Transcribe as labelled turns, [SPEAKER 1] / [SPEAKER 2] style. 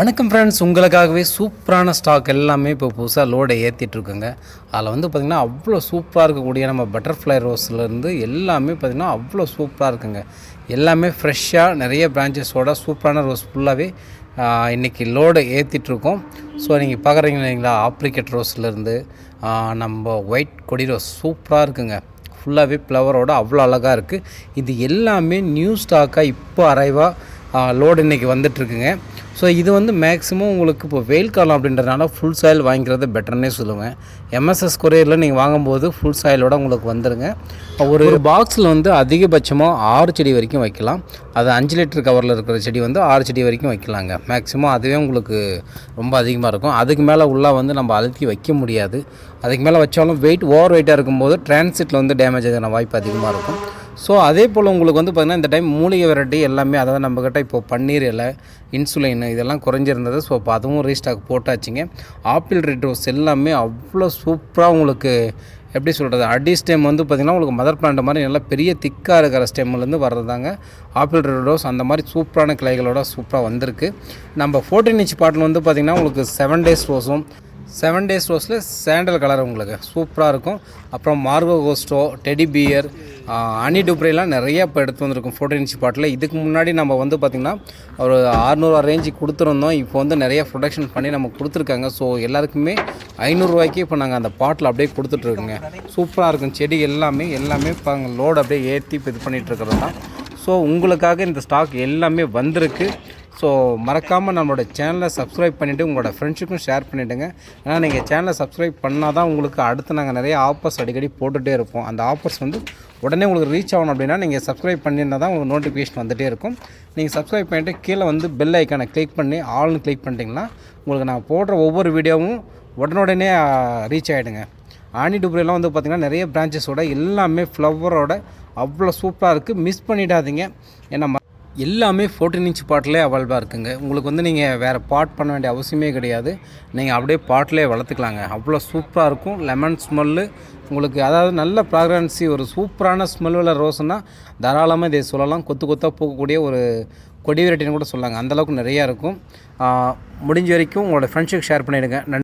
[SPEAKER 1] வணக்கம் ஃப்ரெண்ட்ஸ் உங்களுக்காகவே சூப்பரான ஸ்டாக் எல்லாமே இப்போ புதுசாக லோடை ஏற்றிட்டுருக்குங்க அதில் வந்து பார்த்திங்கன்னா அவ்வளோ சூப்பராக இருக்கக்கூடிய நம்ம பட்டர்ஃப்ளை ரோஸ்லேருந்து எல்லாமே பார்த்திங்கன்னா அவ்வளோ சூப்பராக இருக்குங்க. எல்லாமே ஃப்ரெஷ்ஷாக நிறைய பிரான்ச்சஸோட சூப்பரான ரோஸ் ஃபுல்லாகவே இன்றைக்கி லோடு ஏற்றிட்டுருக்கோம் ஸோ நீங்கள் பார்க்குறீங்க இல்லைங்களா? ஆப்ரிக்கெட் ரோஸ்லேருந்து நம்ம ஒயிட் கொடி ரோஸ் சூப்பராக இருக்குங்க. ஃபுல்லாகவே ஃப்ளவரோட அவ்வளோ அழகாக இருக்குது இது எல்லாமே நியூ ஸ்டாக்காக இப்போ அரைவாக லோடு இன்றைக்கி வந்துட்டுருக்குங்க. ஸோ இது வந்து மேக்ஸிமம் உங்களுக்கு இப்போ வெயில் காலம் அப்படின்றதுனால ஃபுல் சாயில் வாங்கிக்கிறது பெட்டர்னே சொல்லுவேன். எம்எஸ்எஸ் கொரியரில் நீங்கள் வாங்கும்போது ஃபுல் சாயிலோட உங்களுக்கு வந்துடுங்க ஒரு ஒரு பாக்ஸில் வந்து அதிகபட்சமாக ஆறு செடி வரைக்கும் வைக்கலாம். அது அஞ்சு லிட்டர் கவரில் இருக்கிற செடி வந்து ஆறு செடி வரைக்கும் வைக்கலாங்க. மேக்ஸிமம் அதுவே உங்களுக்கு ரொம்ப அதிகமாக இருக்கும். அதுக்கு மேலே உள்ளே வந்து நம்ம அழுத்தி வைக்க முடியாது. அதுக்கு மேலே வச்சாலும் வெயிட் ஓவர் வெயிட்டாக இருக்கும்போது டிரான்சிட்டில் வந்து டேமேஜ் ஆகிற வாய்ப்பு அதிகமாக இருக்கும். ஸோ அதே போல் உங்களுக்கு வந்து பார்த்திங்கன்னா இந்த டைம் மூலிகை வெரைட்டி எல்லாமே அதாவது நம்மக்கிட்ட இப்போ பன்னீர் இலை இன்சுலின் இதெல்லாம் குறைஞ்சிருந்தது ஸோ இப்போ அதுவும் ரீஸ்டாக் போட்டாச்சுங்க. ஆப்பிள் ரெட் ரோஸ் எல்லாமே அவ்வளோ சூப்பராக உங்களுக்கு எப்படி சொல்கிறது அடி ஸ்டெம் வந்து பார்த்திங்கன்னா உங்களுக்கு மதர் பிளான்ட் மாதிரி நல்லா பெரிய திக்காக இருக்கிற ஸ்டெம்லேருந்து வர்றதாங்க ஆப்பிள் ரெட் ரோஸ் அந்த மாதிரி சூப்பரான கிளைகளோட சூப்பராக வந்திருக்கு. நம்ம ஃபோர்டீன் இன்ச் பாட்டில் வந்து பார்த்திங்கன்னா உங்களுக்கு செவன் டேஸ் ரோஸும் செவன் டேஸ் ரோஸில் சாண்டல் கலர் உங்களுக்கு. சூப்பராக இருக்கும். அப்புறம் மார்கோ கோஸ்டோ டெடி பியர் அனி டுப்ரேலாம் நிறையா இப்போ எடுத்து வந்திருக்கும் ஃபோட்டோ இன்ச் பாட்டில். இதுக்கு முன்னாடி நம்ம வந்து பார்த்திங்கன்னா ஒரு அறநூறுவா ரேஞ்சு கொடுத்துருந்தோம். இப்போ வந்து நிறைய ப்ரொடக்ஷன் பண்ணி நம்ம கொடுத்துருக்காங்க. ஸோ எல்லாருக்குமே ஐநூறுரூவாய்க்கு இப்போ நாங்கள் அந்த பாட்டில் அப்படியே கொடுத்துட்ருக்கோங்க சூப்பராக இருக்கும். செடி எல்லாமே எல்லாமே இப்போ லோடு அப்படியே ஏற்றி இப்போ இது பண்ணிகிட்ருக்கிறது தான். ஸோ உங்களுக்காக இந்த ஸ்டாக் எல்லாமே வந்திருக்கு. ஸோ மறக்காமல் நம்மளோட சேனலை சப்ஸ்கிரைப் பண்ணிவிட்டு உங்களோட ஃப்ரெண்ட்ஸுக்கும் ஷேர் பண்ணிவிடுங்க ஏன்னா நீங்கள் சேனலை சப்ஸ்கிரைப் பண்ணால் தான் உங்களுக்கு அடுத்து நாங்கள் நிறைய ஆஃபர்ஸ் அடிக்கடி போட்டுகிட்டே இருப்போம். அந்த ஆஃபர்ஸ் வந்து உடனே உங்களுக்கு ரீச் ஆகணும் அப்படின்னா நீங்கள் சப்ஸ்கிரைப் பண்ணியிருந்தால் தான் உங்களுக்கு நோட்டிஃபிகேஷன் வந்துகிட்டே இருக்கும். நீங்கள் சப்ஸ்கிரைப் பண்ணிவிட்டு கீழே வந்து பெல் ஐக்கானை கிளிக் பண்ணி ஆல்னு கிளிக் பண்ணிட்டீங்கன்னா உங்களுக்கு நான் போடுற ஒவ்வொரு வீடியோவும் உடனுடனே ரீச் ஆகிடுங்க ஆனி டூப்ரிலாம் வந்து பார்த்திங்கன்னா நிறைய பிரான்ச்சஸோட எல்லாமே ஃப்ளவரோட அவ்வளோ சூப்பராக இருக்குது மிஸ் பண்ணிடாதீங்க. ஏன்னா ம- எல்லாமே ஃபோர்டீன் இன்ச் பாட்டிலே அவைலபிளாக இருக்குங்க. உங்களுக்கு வந்து நீங்கள் வேறு பாட் பண்ண வேண்டிய அவசியமே கிடையாது. நீங்கள் அப்படியே பாட்டிலே வளர்த்துக்கலாங்க. அவ்வளோ சூப்பராக இருக்கும். லெமன் ஸ்மெல்லு உங்களுக்கு அதாவது நல்ல ப்ராக்ரன்சி ஒரு சூப்பரான ஸ்மெல் உள்ள ரோஸ்னால் தாராளமாக இதை சொல்லலாம். கொத்து கொத்தாக போகக்கூடிய ஒரு கொடி வெரைட்டின்னு கூட சொல்லாங்க அந்தளவுக்கு நிறையா இருக்கும். முடிஞ்ச வரைக்கும் உங்களோட ஃப்ரெண்ட்ஷிப் ஷேர் பண்ணிவிடுங்க நன்றி.